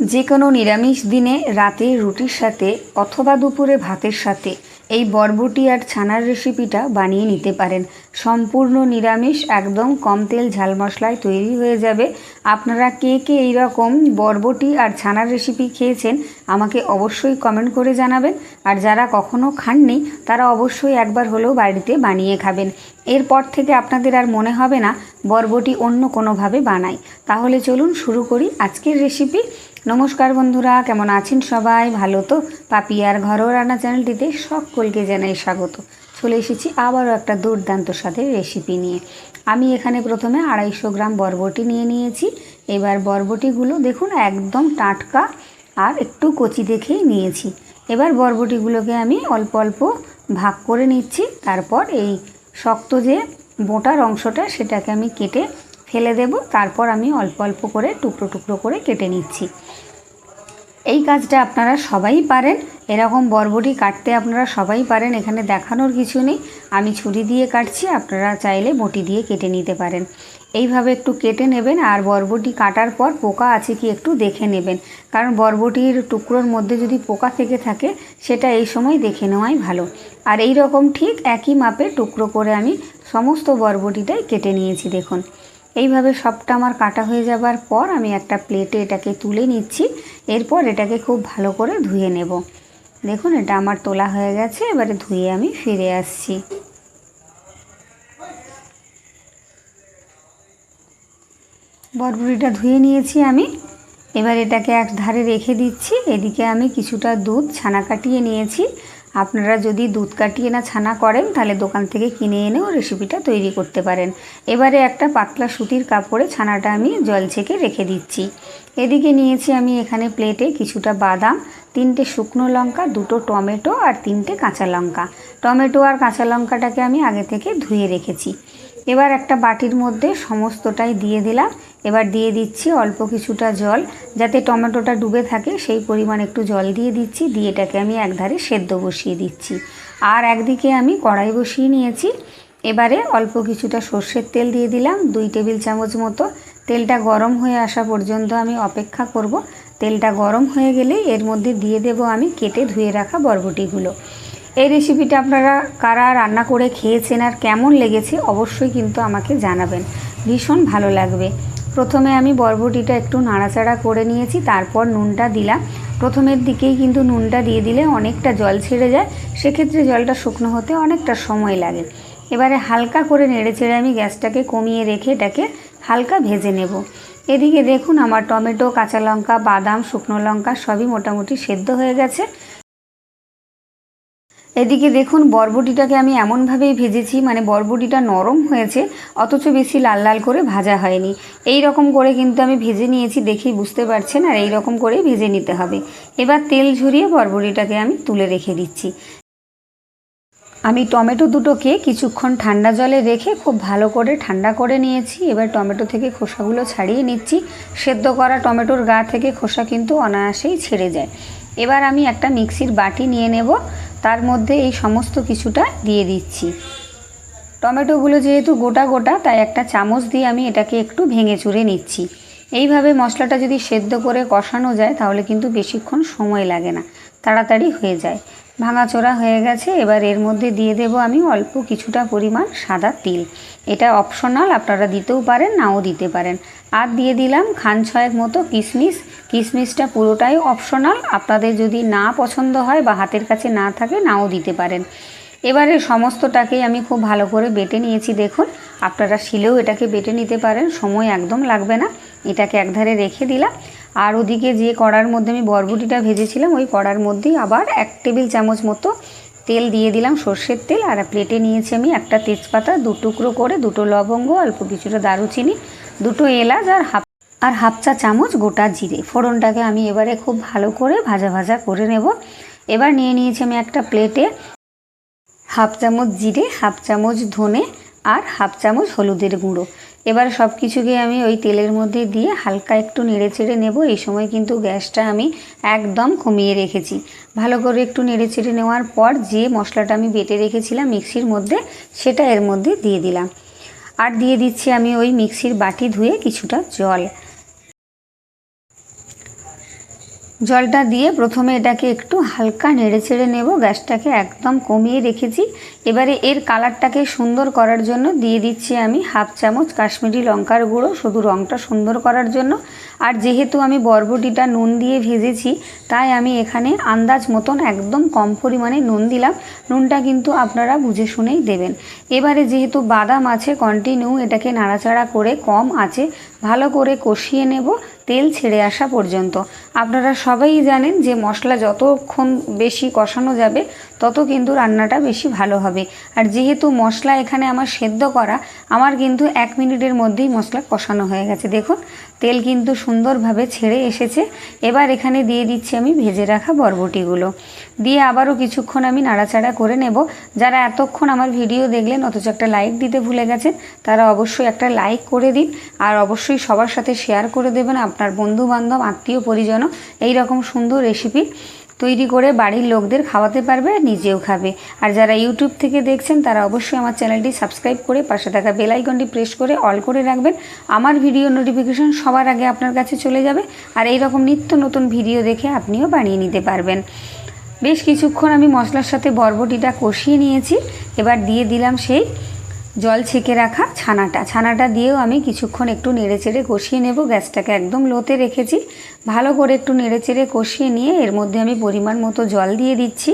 যে কোনো নিরামিষ দিনে রাতে রুটির সাথে অথবা দুপুরে ভাতের সাথে এই বরবটি আর ছানার রেসিপিটা বানিয়ে নিতে পারেন। সম্পূর্ণ নিরামিষ, একদম কম তেল ঝাল মশলায় তৈরি হয়ে যাবে। আপনারা কে কে এই রকম বরবটি আর ছানার রেসিপি খেয়েছেন আমাকে অবশ্যই কমেন্ট করে জানাবেন। আর যারা কখনো খাননি, তারা অবশ্যই একবার হলেও বাড়িতে বানিয়ে খাবেন। এরপর থেকে আপনাদের আর মনে হবে না বরবটি অন্য কোনোভাবে বানাই। তাহলে চলুন শুরু করি আজকের রেসিপি। নমস্কার বন্ধুরা, কেমন আছেন সবাই? ভালো তো? পাপিয়ার ঘরোয়া রান্না চ্যানেলটিতে সকলকে জানাই স্বাগত। চলে এসেছি আবারও একটা দুর্দান্ত স্বাদের রেসিপি নিয়ে। আমি এখানে প্রথমে আড়াইশো গ্রাম বরবটি নিয়ে নিয়েছি। এবার বরবটিগুলো দেখুন, একদম টাটকা আর একটু কচি দেখেই নিয়েছি। এবার বরবটিগুলোকে আমি অল্প অল্প ভাগ করে নিচ্ছি। তারপর এই শক্ত যে বোটার অংশটা, সেটাকে আমি কেটে ফেলে দেব, তারপর আমি অল্প অল্প করে টুকরো টুকরো করে কেটে নিচ্ছি। এই কাজটা আপনারা সবাই পারেন, এরকম বরবটি কাটতে আপনারা সবাই পারেন, এখানে দেখানোর কিছু নেই। আমি ছুরি দিয়ে কাটছি, আপনারা চাইলে বটি দিয়ে কেটে নিতে পারেন। এইভাবে একটু কেটে নেবেন, আর বরবটি কাটার পর পোকা আছে কি একটু দেখে নেবেন। কারণ বরবটির টুকরোর মধ্যে যদি পোকা থেকে থাকে, সেটা এই সময় দেখে নেওয়াই ভালো। আর এই রকম ঠিক একই মাপে টুকরো করে আমি সমস্ত বরবটিটাই কেটে নিয়েছি, দেখুন। এইভাবে সবটা আমার কাটা হয়ে যাবার পর আমি একটা প্লেটে এটাকে তুলে নিচ্ছি। এরপর এটাকে খুব ভালো করে ধুয়ে নেব। দেখুন, এটা আমার তোলা হয়ে গেছে, এবারে ধুয়ে আমি ফিরে আসছি। বরবটিটা ধুয়ে নিয়েছি আমি। এবার এটাকে এক ধারে রেখে দিচ্ছি। এদিকে আমি কিছুটা দুধ, ছানা কাটিয়ে নিয়েছি। আপনারা যদি দুধ কাটিয়ে না ছানা করেন, তাহলে দোকান থেকে কিনে এনেও রেসিপিটা তৈরি করতে পারেন। এবারে একটা পাতলা সুতির কাপড়ে ছানাটা আমি জল ছেঁকে রেখে দিচ্ছি। এদিকে নিয়েছি আমি এখানে প্লেটে কিছুটা বাদাম, তিনটে শুকনো লঙ্কা, দুটো টমেটো আর তিনটে কাঁচা লঙ্কা। টমেটো আর কাঁচা লঙ্কাটাকে আমি আগে থেকে ধুয়ে রেখেছি। এবার একটা বাটির মধ্যে সমস্তটাই দিয়ে দিলাম। এবার দিয়ে দিচ্ছি অল্প কিছুটা জল। যাতে টমেটোটা ডুবে থাকে, সেই পরিমাণ একটু জল দিয়ে দিচ্ছি, দিয়ে এটাকে আমি একধারে সেদ্ধ বসিয়ে দিচ্ছি। আর একদিকে আমি কড়াই বসিয়ে নিয়েছি। এবারে অল্প কিছুটা সর্ষের তেল দিয়ে দিলাম, দুই টেবিল চামচ মতো। তেলটা গরম হয়ে আসা পর্যন্ত আমি অপেক্ষা করব। তেলটা গরম হয়ে গেলে এর মধ্যে দিয়ে দেব আমি কেটে ধুয়ে রাখা বরবটিগুলো। এই রেসিপিটা আপনারা কারা রান্না করে খেয়েছেন আর কেমন লেগেছে, অবশ্যই কিন্তু আমাকে জানাবেন। ভীষণ ভালো লাগবে। প্রথমে আমি বরবটিটা একটু নাড়াচাড়া করে নিয়েছি, তারপর নুনটা দিলাম। প্রথমের দিকেই কিন্তু নুনটা দিয়ে দিলে অনেকটা জল ছেড়ে যায়, সেক্ষেত্রে জলটা শুকনো হতে অনেকটা সময় লাগে। এবারে হালকা করে নেড়ে চেড়ে আমি গ্যাসটাকে কমিয়ে রেখে এটাকে হালকা ভেজে নেব। এদিকে দেখুন আমার টমেটো, কাঁচা লঙ্কা, বাদাম, শুকনো লঙ্কা সবই মোটামুটি সেদ্ধ হয়ে গেছে। এদিকে দেখুন, বরবটিটাকে আমি এমনভাবেই ভেজেছি মানে বরবটিটা নরম হয়েছে, অথচ বেশি লাল লাল করে ভাজা হয়নি। এই রকম করে কিন্তু আমি ভেজে নিয়েছি, দেখেই বুঝতে পারছেন, আর এই রকম করেই ভেজে নিতে হবে। এবার তেল ঝরিয়ে বরবটিটাকে আমি তুলে রেখে দিচ্ছি। আমি টমেটো দুটোকে কিছুক্ষণ ঠান্ডা জলে রেখে খুব ভালো করে ঠান্ডা করে নিয়েছি। এবার টমেটো থেকে খোসাগুলো ছাড়িয়ে নিচ্ছি। সেদ্ধ করা টমেটোর গা থেকে খোসা কিন্তু অনায়াসেই ছেড়ে যায়। এবার আমি একটা মিক্সির বাটি নিয়ে নেব। তার মধ্যে এই সমস্ত কিছুটা দিয়ে দিচ্ছি। টমেটোগুলো যেহেতু গোটা গোটা, তাই একটা চামচ দিয়ে আমি এটাকে একটু ভেঙে চুরে নিচ্ছি। এইভাবে মশলাটা যদি সেদ্ধ করে কষানো যায়, তাহলে কিন্তু বেশিক্ষণ সময় লাগে না, তাড়াতাড়ি হয়ে যায়। ভাঙাচোরা হয়ে গেছে। এবার এর মধ্যে দিয়ে দেব আমি অল্প কিছুটা পরিমাণ সাদা তিল। এটা অপশনাল আপনারা দিতেও পারেন, নাও দিতে পারেন। আর দিয়ে দিলাম খান ছয়েক মতো কিশমিশ। কিশমিশটা পুরোটাই অপশনাল আপনাদের যদি না পছন্দ হয় বা হাতের কাছে না থাকে, নাও দিতে পারেন। এবারে সমস্তটাকেই আমি খুব ভালো করে বেটে নিয়েছি, দেখুন। আপনারা শিলেও এটাকে বেটে নিতে পারেন, সময় একদম লাগবে না। এটাকে একধারে রেখে দিলাম। আর ওদিকে যে কড়ার মধ্যে আমি বরবটিটা ভেজেছিলাম, ওই কড়ার মধ্যেই আবার এক টেবিল চামচ মতো তেল দিয়ে দিলাম, সর্ষের তেল। আর প্লেটে নিয়েছি আমি একটা তেজপাতা, দু টুকরো করে দুটো লবঙ্গ, অল্প কিছুটা দারুচিনি, দুটো এলাচ আর হাফ আর হাফ চা চামচ গোটা জিরে। ফোড়নটাকে আমি এবারে খুব ভালো করে ভাজা ভাজা করে নেব। এবার নিয়ে নিয়েছি আমি একটা প্লেটে হাফ চামচ জিরে, হাফ চামচ ধনে আর হাফ চামচ হলুদের গুঁড়ো। এবার সব কিছুকে আমি ওই তেলের মধ্যে দিয়ে হালকা একটু নেড়ে চেড়ে নেব। এই সময় কিন্তু গ্যাসটা আমি একদম কমিয়ে রেখেছি। ভালো করে একটু নেড়ে চেড়ে নেওয়ার পর যে মশলাটা আমি বেটে রেখেছিলাম মিক্সির মধ্যে, সেটা এর মধ্যে দিয়ে দিলাম। আর দিয়ে দিচ্ছি আমি ওই মিক্সির বাটি ধুয়ে কিছুটা জল। জলটা দিয়ে প্রথমে এটাকে একটু হালকা নেড়ে ছেড়ে নেব। গ্যাসটাকে একদম কমিয়ে রেখেছি। এবারে এর কালারটাকে সুন্দর করার জন্য দিয়ে দিচ্ছি আমি হাফ চামচ কাশ্মীরি লঙ্কার গুঁড়ো। শুধু রঙটা সুন্দর করার জন্য। আর যেহেতু আমি বরবটিটা নুন দিয়ে ভেজেছি, তাই আমি এখানে আন্দাজ মতন একদম কম পরিমাণে নুন দিলাম। নুনটা কিন্তু আপনারা বুঝে শুনেই দেবেন। এবারে যেহেতু বাদাম আছে কন্টিনিউ এটাকে নাড়াচাড়া করে কম আছে, ভালো করে কষিয়ে নেব, তেল ছেড়ে আসা পর্যন্ত। আপনারা সবাই জানেন যে মশলা যতক্ষণ বেশি কষানো যাবে তত কিন্তু রান্নাটা বেশি ভালো হবে। আর যেহেতু মশলা এখানে আমার সেদ্ধ করা, আমার কিন্তু এক মিনিটের মধ্যেই মশলা কষানো হয়ে গেছে। দেখুন, তেল কিন্তু সুন্দরভাবে ছেড়ে এসেছে। এবার এখানে দিয়ে দিচ্ছি আমি ভেজে রাখা বরবটিগুলো। দিয়ে আবারও কিছুক্ষণ আমি নাড়াচাড়া করে নেব। যারা এতক্ষণ আমার ভিডিও দেখলেন, অথচ একটা লাইক দিতে ভুলে গেছেন, তারা অবশ্যই একটা লাইক করে দিন। আর অবশ্যই সবার সাথে শেয়ার করে দেবেন আপনার বন্ধু বান্ধব আত্মীয় পরিজনও। এই রকম সুন্দর রেসিপি। তৈরি করে বাড়ির লোকদের খাওয়াতে পারবে নিজেও খাবে। আর যারা ইউটিউব থেকে দেখছেন, তারা অবশ্যই আমার চ্যানেলটি সাবস্ক্রাইব করে পাশে থাকা বেল আইকনটি প্রেস করে অল করে রাখবেন। আমার ভিডিও নোটিফিকেশন সবার আগে আপনার কাছে চলে যাবে আর এই রকম নিত্য নতুন ভিডিও দেখে আপনিও বানিয়ে নিতে পারবেন। বেশ কিছুক্ষণ আমি মশলার সাথে বরবটিটা কষিয়ে নিয়েছি। এবার দিয়ে দিলাম সেই জল ছেঁকে রাখা ছানাটা। ছানাটা দিয়েও আমি কিছুক্ষণ একটু নেড়েচেড়ে কষিয়ে নেব। গ্যাসটাকে একদম লোতে রেখেছি। ভালো করে একটু নেড়েচেড়ে কষিয়ে নিয়ে এর মধ্যে আমি পরিমাণ মতো জল দিয়ে দিচ্ছি।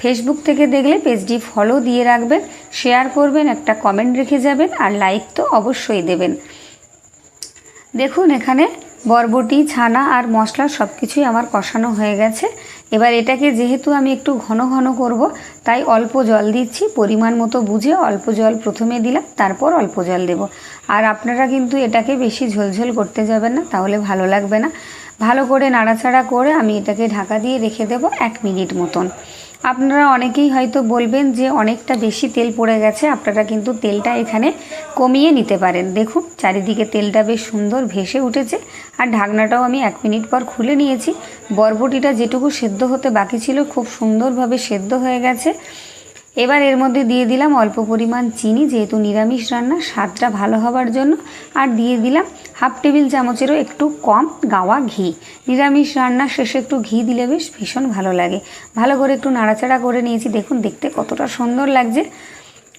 ফেসবুক থেকে দেখলে পেজটি ফলো দিয়ে রাখবেন, শেয়ার করবেন, একটা কমেন্ট রেখে যাবেন আর লাইক তো অবশ্যই দেবেন। দেখুন এখানে বরবটি, ছানা আর মশলা সব কিছুই আমার কষানো হয়ে গেছে। এবার এটাকে যেহেতু আমি একটু ঘন ঘন করব, তাই অল্প জল দিচ্ছি, পরিমাণ মতো বুঝে অল্প জল প্রথমে দিলাম, তারপর অল্প জল দেব। আর আপনারা কিন্তু এটাকে বেশি ঝোলঝোল করতে যাবেন না, তাহলে ভালো লাগবে না। ভালো করে নাড়াচাড়া করে আমি এটাকে ঢাকা দিয়ে রেখে দেব এক মিনিট মতন। আপনারা অনেকেই হয়তো বলবেন যে অনেকটা বেশি তেল পড়ে গেছে, আপনারা কিন্তু তেলটা এখানে কমিয়ে নিতে পারেন। দেখুন, চারিদিকে তেলটা বেশ সুন্দর ভেসে উঠেছে। আর ঢাকনাটাও আমি এক মিনিট পর খুলে নিয়েছি। বরবটিটা যেটুকু সেদ্ধ হতে বাকি ছিল, খুব সুন্দরভাবে সেদ্ধ হয়ে গেছে। এবার এর মধ্যে দিয়ে দিলাম অল্প পরিমাণ চিনি, যেহেতু নিরামিষ রান্না, স্বাদটা ভালো হবার জন্য। আর দিয়ে দিলাম হাফ টেবিল চামচেরও একটু কম গাওয়া ঘি। নিরামিষ রান্নার শেষে একটু ঘি দিলে বেশ ভীষণ ভালো লাগে। ভালো করে একটু নাড়াচাড়া করে নিয়েছি, দেখুন দেখতে কতটা সুন্দর লাগছে।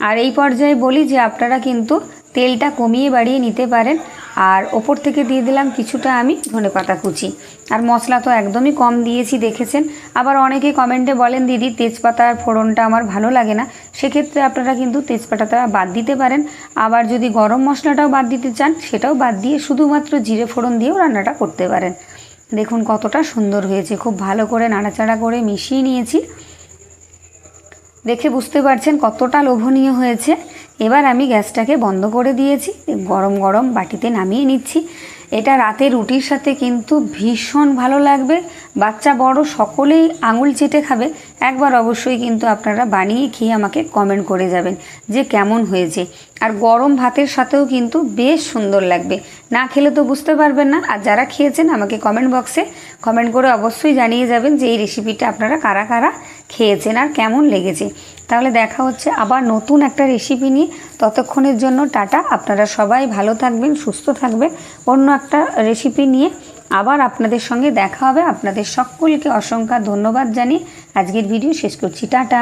আর এই পর্যায়ে বলি যে, আপনারা কিন্তু তেলটা কমিয়ে বাড়িয়ে নিতে পারেন। আর ওপর থেকে দিয়ে দিলাম কিছুটা আমি ধনে পাতা কুচি। আর মশলা তো একদমই কম দিয়েছি, দেখেছেন? আবার অনেকে কমেন্টে বলেন, দিদি, তেজপাতার ফোড়নটা আমার ভালো লাগে না। সেক্ষেত্রে আপনারা কিন্তু তেজপাতাটা বাদ দিতে পারেন। আবার যদি গরম মশলাটাও বাদ দিতে চান, সেটাও বাদ দিয়ে শুধুমাত্র জিরে ফোড়ন দিয়েও রান্নাটা করতে পারেন। দেখুন কতটা সুন্দর হয়েছে, খুব ভালো করে নাড়াচাড়া করে মিশিয়ে নিয়েছি। দেখে বুঝতে পারছেন কতটা লোভনীয় হয়েছে। এবার আমি গ্যাসটাকে বন্ধ করে দিয়েছি, গরম গরম বাটিতে নামিয়ে নিচ্ছি। এটা রাতে রুটির সাথে কিন্তু ভীষণ ভালো লাগবে। বাচ্চা বড় সকলেই আঙুল চেটে খাবে, একবার অবশ্যই কিন্তু আপনারা বানিয়ে খেয়ে আমাকে কমেন্ট করে যাবেন যে কেমন হয়েছে। আর গরম ভাতের সাথেও কিন্তু বেশ সুন্দর লাগবে। না খেলে তো বুঝতে পারবেন না, আর যারা খেয়েছেন আমাকে কমেন্ট বক্সে কমেন্ট করে অবশ্যই জানিয়ে যাবেন যে এই রেসিপিটা আপনারা কারা কারা খেয়েছেন আর কেমন লেগেছে। তাহলে দেখা হচ্ছে আবার নতুন একটা রেসিপি নিয়ে। ততক্ষণের জন্য টাটা, আপনারা সবাই ভালো থাকবেন, সুস্থ থাকবেন। অন্য একটা রেসিপি নিয়ে আবার আপনাদের সঙ্গে দেখা হবে। আপনাদের সকলকে অসংখ্য ধন্যবাদ জানিয়ে আজকের ভিডিও শেষ করছি। টাটা।